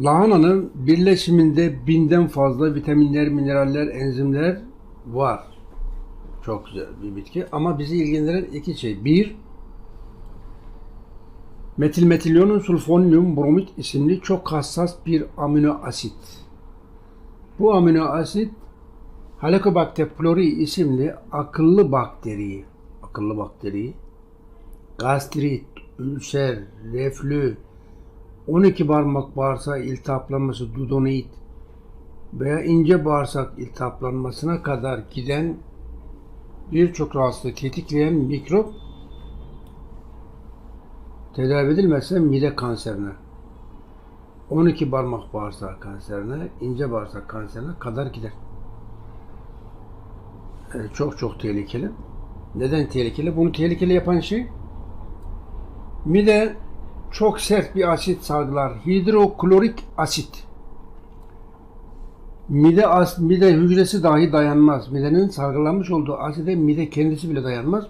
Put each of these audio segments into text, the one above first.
Lahananın birleşiminde binden fazla vitaminler, mineraller, enzimler var. Çok güzel bir bitki. Ama bizi ilgilendiren iki şey. Bir, metilmetilyonun sulfonyum bromid isimli çok hassas bir amino asit. Bu amino asit Helicobacter pylori isimli akıllı bakteriyi, akıllı bakteriyi gastrit, ülser, reflü, 12 parmak bağırsak iltihaplanması, dudonit veya ince bağırsak iltihaplanmasına kadar giden birçok rahatsızlığı tetikleyen mikrop tedavi edilmezse mide kanserine, 12 parmak bağırsak kanserine, ince bağırsak kanserine kadar gider. Yani çok çok tehlikeli. Neden tehlikeli? Bunu tehlikeli yapan şey mide çok sert bir asit salgılar. Hidroklorik asit. Mide, as, mide hücresi dahi dayanmaz. Midenin salgılanmış olduğu aside mide kendisi bile dayanmaz.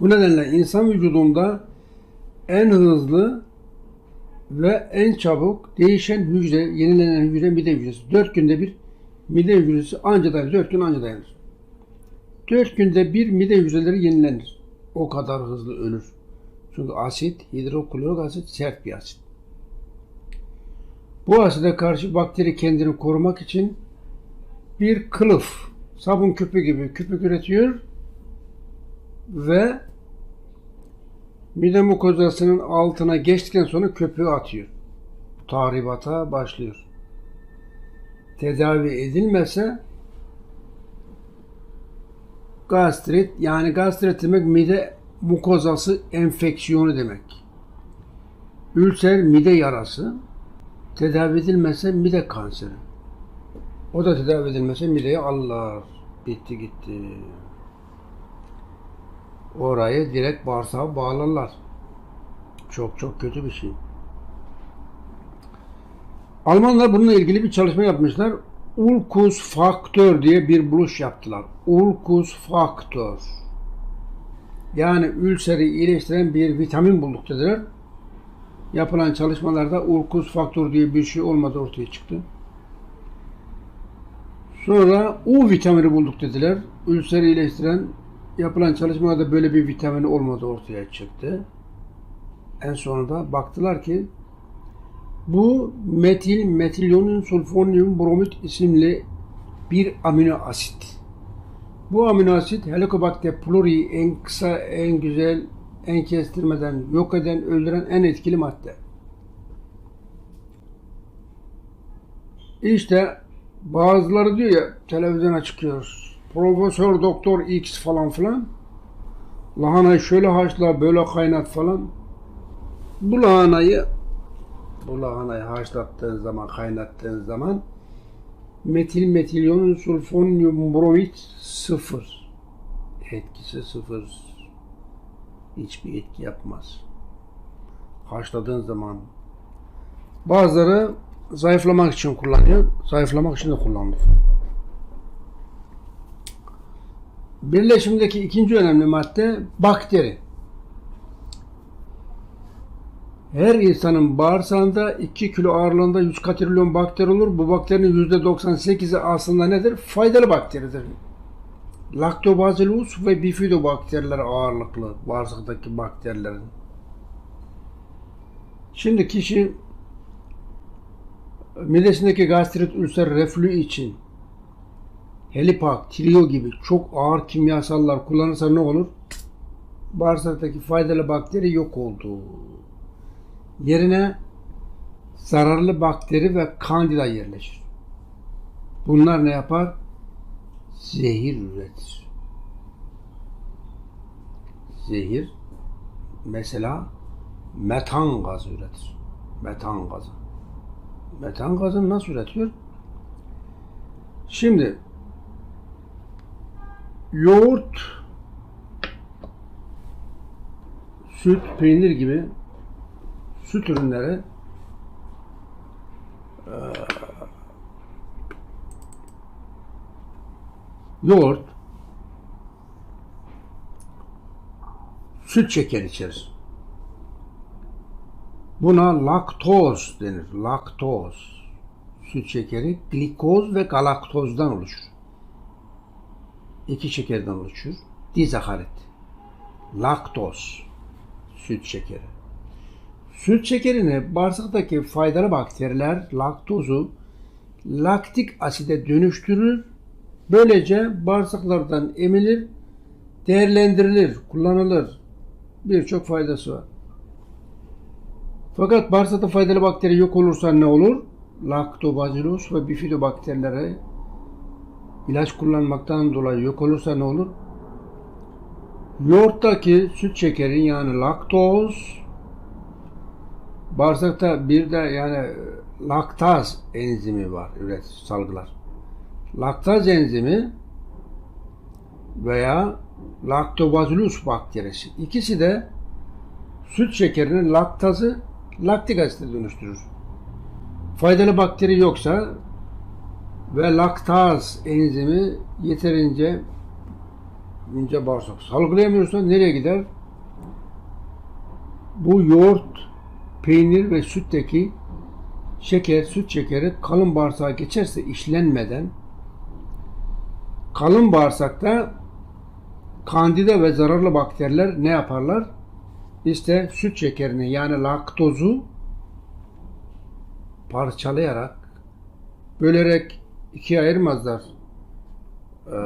Bu nedenle insan vücudunda en hızlı ve en çabuk değişen hücre, yenilenen hücre mide hücresi. 4 günde bir mide hücresi anca dayanır. 4 gün anca dayanır. 4 günde bir mide hücreleri yenilenir. O kadar hızlı ölür. Çünkü asit, hidroklorik asit sert bir asit. Bu aside karşı bakteri kendini korumak için bir kılıf, sabun küpü gibi küpük üretiyor ve mide mukozasının altına geçtikten sonra köpüğü atıyor. Tahribata başlıyor. Tedavi edilmese gastrit yani gastrit demek mide mukozası enfeksiyonu demek. Ülser mide yarası tedavi edilmezse mide kanseri. O da tedavi edilmezse mideyi alırlar. Bitti gitti. Orayı direkt bağırsağa bağlarlar. Çok çok kötü bir şey. Almanlar bununla ilgili bir çalışma yapmışlar. Ulkus faktör diye bir buluş yaptılar. Ulkus faktör. Yani ülseri iyileştiren bir vitamin bulduk dediler. Yapılan çalışmalarda ulkus faktör diye bir şey olmadı ortaya çıktı. Sonra U vitamini bulduk dediler. Ülseri iyileştiren yapılan çalışmalarda böyle bir vitamin olmadı ortaya çıktı. En sonunda baktılar ki bu metil metilyonun sulfonyum bromid isimli bir amino asit. Bu amino asit Helicobacter pylori en kısa, en güzel, en kestirmeden yok eden, öldüren en etkili madde. İşte bazıları diyor ya televizyona çıkıyoruz. Profesör Doktor X falan filan. Lahanayı şöyle haşla, böyle kaynat falan. Bu lahanayı bu lahanayı haşlattığın zaman, kaynattığın zaman metil metilyonun sulfonyum bromid sıfır. Etkisi sıfır. Hiçbir etki yapmaz. Haşladığın zaman bazıları zayıflamak için kullanıyor. Zayıflamak için de kullanılır. Birleşimdeki ikinci önemli madde bakteri. Her insanın bağırsağında 2 kilo ağırlığında 100 katrilyon bakteri olur. Bu bakterinin %98'i aslında nedir? Faydalı bakteridir. Lactobacillus ve bifidobakteriler ağırlıklı bağırsaktaki bakterilerin. Şimdi kişi midesindeki gastrit, ülser, reflü için helipak, trio gibi çok ağır kimyasallar kullanırsa ne olur? Bağırsaktaki faydalı bakteri yok oldu. Yerine zararlı bakteri ve kandida yerleşir. Bunlar ne yapar? Zehir üretir. Zehir mesela metan gazı üretir. Metan gazı. Metan gazını nasıl üretiyor? Şimdi yoğurt, süt, peynir gibi süt ürünleri e, yoğurt süt şeker içerir. Buna laktoz denir. Laktoz. Süt şekeri glikoz ve galaktozdan oluşur. İki şekerden oluşur. Dizakarit. Laktoz. Süt şekeri. Süt şekerini bağırsaktaki faydalı bakteriler laktozu laktik aside dönüştürür. Böylece bağırsaklardan emilir, değerlendirilir, kullanılır. Birçok faydası var. Fakat bağırsakta faydalı bakteri yok olursa ne olur? Lactobacillus ve bifidobakterileri ilaç kullanmaktan dolayı yok olursa ne olur? Yoğurttaki süt şekerin yani laktoz bağırsakta bir de yani laktaz enzimi var üret salgılar. Laktaz enzimi veya Lactobacillus bakterisi. İkisi de süt şekerinin laktazı laktik asite dönüştürür. Faydalı bakteri yoksa ve laktaz enzimi yeterince ince bağırsak salgılayamıyorsa nereye gider? Bu yoğurt, peynir ve sütteki şeker, süt şekeri kalın bağırsağa geçerse işlenmeden kalın bağırsakta kandida ve zararlı bakteriler ne yaparlar? İşte süt şekerini yani laktozu parçalayarak bölerek ikiye ayırmazlar. E,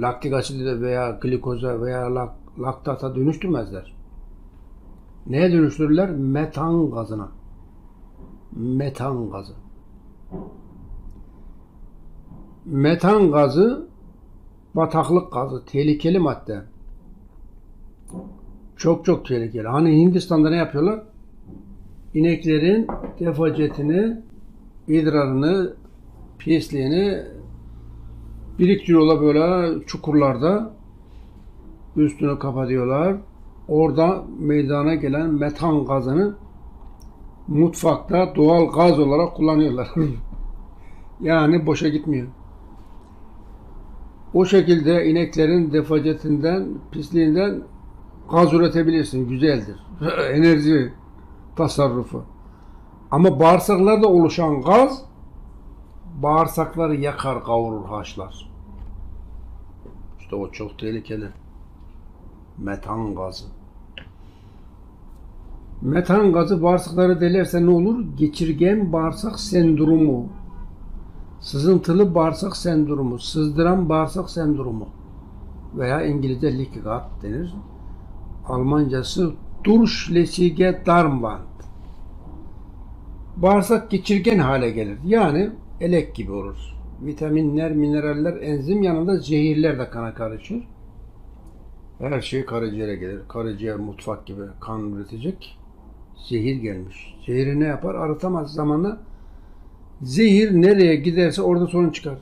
laktik asidi veya glikoza veya lak, laktata dönüştürmezler. Neye dönüştürürler? Metan gazına. Metan gazı. Metan gazı bataklık gazı, tehlikeli madde. Çok çok tehlikeli. Hani Hindistan'da ne yapıyorlar? İneklerin defacetini, idrarını, pisliğini biriktiriyorlar böyle çukurlarda. Üstünü kapatıyorlar. Orada meydana gelen metan gazını mutfakta doğal gaz olarak kullanıyorlar. yani boşa gitmiyor. O şekilde ineklerin defacetinden, pisliğinden gaz üretebilirsin. Güzeldir. Enerji tasarrufu. Ama bağırsaklarda oluşan gaz bağırsakları yakar, kavurur, haşlar. İşte o çok tehlikeli. Metan gazı. Metan gazı bağırsakları delerse ne olur? Geçirgen bağırsak sendromu. Sızıntılı bağırsak sendromu, sızdıran bağırsak sendromu veya İngilizce gut denir. Almancası Durchlässige Darmwand. Bağırsak geçirgen hale gelir. Yani elek gibi olur. Vitaminler, mineraller, enzim yanında zehirler de kana karışır. Her şey karaciğere gelir. Karaciğer mutfak gibi kan üretecek. Zehir gelmiş. Zehri ne yapar? Arıtamaz zamanla. Zehir nereye giderse orada sorun çıkar.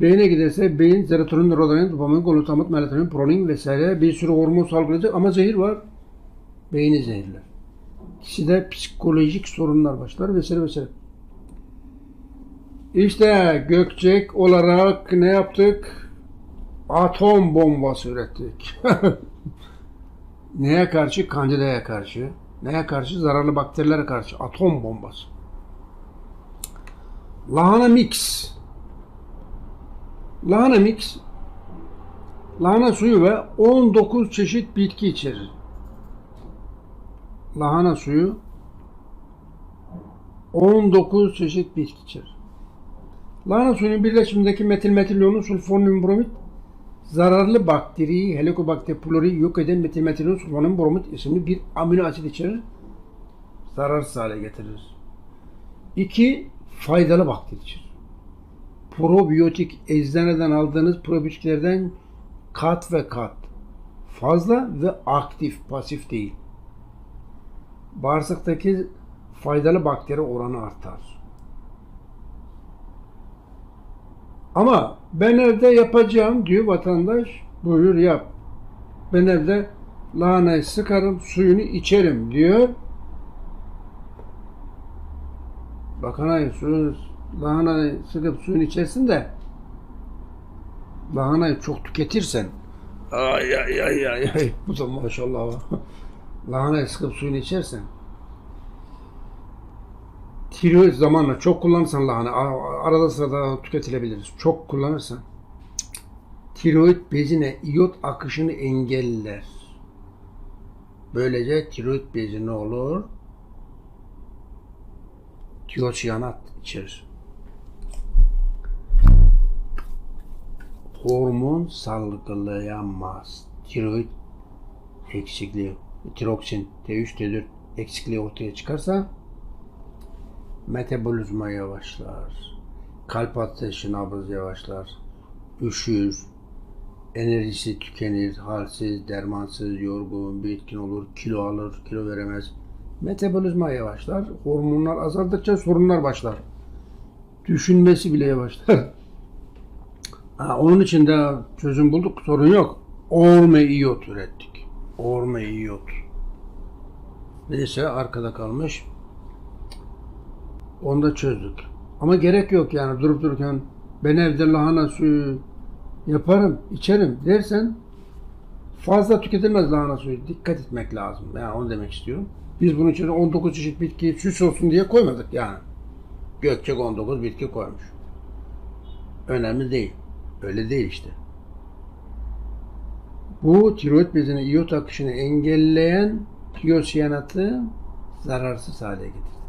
Beyne giderse beyin serotonin, noradrenalin, dopamin, glutamat, melatonin, prolin vesaire bir sürü hormon salgılayacak ama zehir var. Beyni zehirler. Kişide psikolojik sorunlar başlar vesaire vesaire. İşte Gökçek olarak ne yaptık? Atom bombası ürettik. Neye karşı? Kandidaya karşı. Neye karşı? Zararlı bakterilere karşı. Atom bombası. Lahana mix. Lahana mix lahana suyu ve 19 çeşit bitki içerir. Lahana suyu 19 çeşit bitki içerir. Lahana suyunun birleşimindeki metil metilyonu sulfonyum bromit zararlı bakteriyi Helicobacter pylori yok eden metil metilyonu sulfonyum bromit isimli bir amino asit içerir. Zararsız hale getirir. 2 faydalı bakteri içerir. Probiyotik eczaneden aldığınız probiyotiklerden kat ve kat fazla ve aktif, pasif değil. Bağırsaktaki faydalı bakteri oranı artar. Ama ben evde yapacağım diyor vatandaş. Buyur yap. Ben evde lahanayı sıkarım, suyunu içerim diyor. Lahanayı, suyunu, lahanayı sıkıp suyunu içersin de lahanayı çok tüketirsen ay ay ay ay ay bu da maşallah lahanayı sıkıp suyunu içersen tiroid zamanla çok kullanırsan lahana arada sırada tüketilebilir. Çok kullanırsan tiroid bezine iyot akışını engeller. Böylece tiroid bezi ne olur? Tiyosiyanat içerir. Hormon salgılayamaz. Tiroid eksikliği, tiroksin, T3, T4 eksikliği ortaya çıkarsa metabolizma yavaşlar. Kalp ateşi nabız yavaşlar. Üşür. Enerjisi tükenir. Halsiz, dermansız, yorgun, bitkin olur. Kilo alır, kilo veremez. Metabolizma yavaşlar. Hormonlar azaldıkça sorunlar başlar. Düşünmesi bile yavaşlar. Ha, onun için de çözüm bulduk. Sorun yok. Orme iyot ürettik. Orme iyot. Neyse arkada kalmış. Onu da çözdük. Ama gerek yok yani durup dururken ben evde lahana suyu yaparım, içerim dersen fazla tüketilmez lahana suyu. Dikkat etmek lazım. Yani onu demek istiyorum. Biz bunun için 19 çeşit bitki süs olsun diye koymadık yani. Gökçek 19 bitki koymuş. Önemli değil. Öyle değil işte. Bu tiroid bezine iyot akışını engelleyen tiyosiyanatı zararsız hale getirir.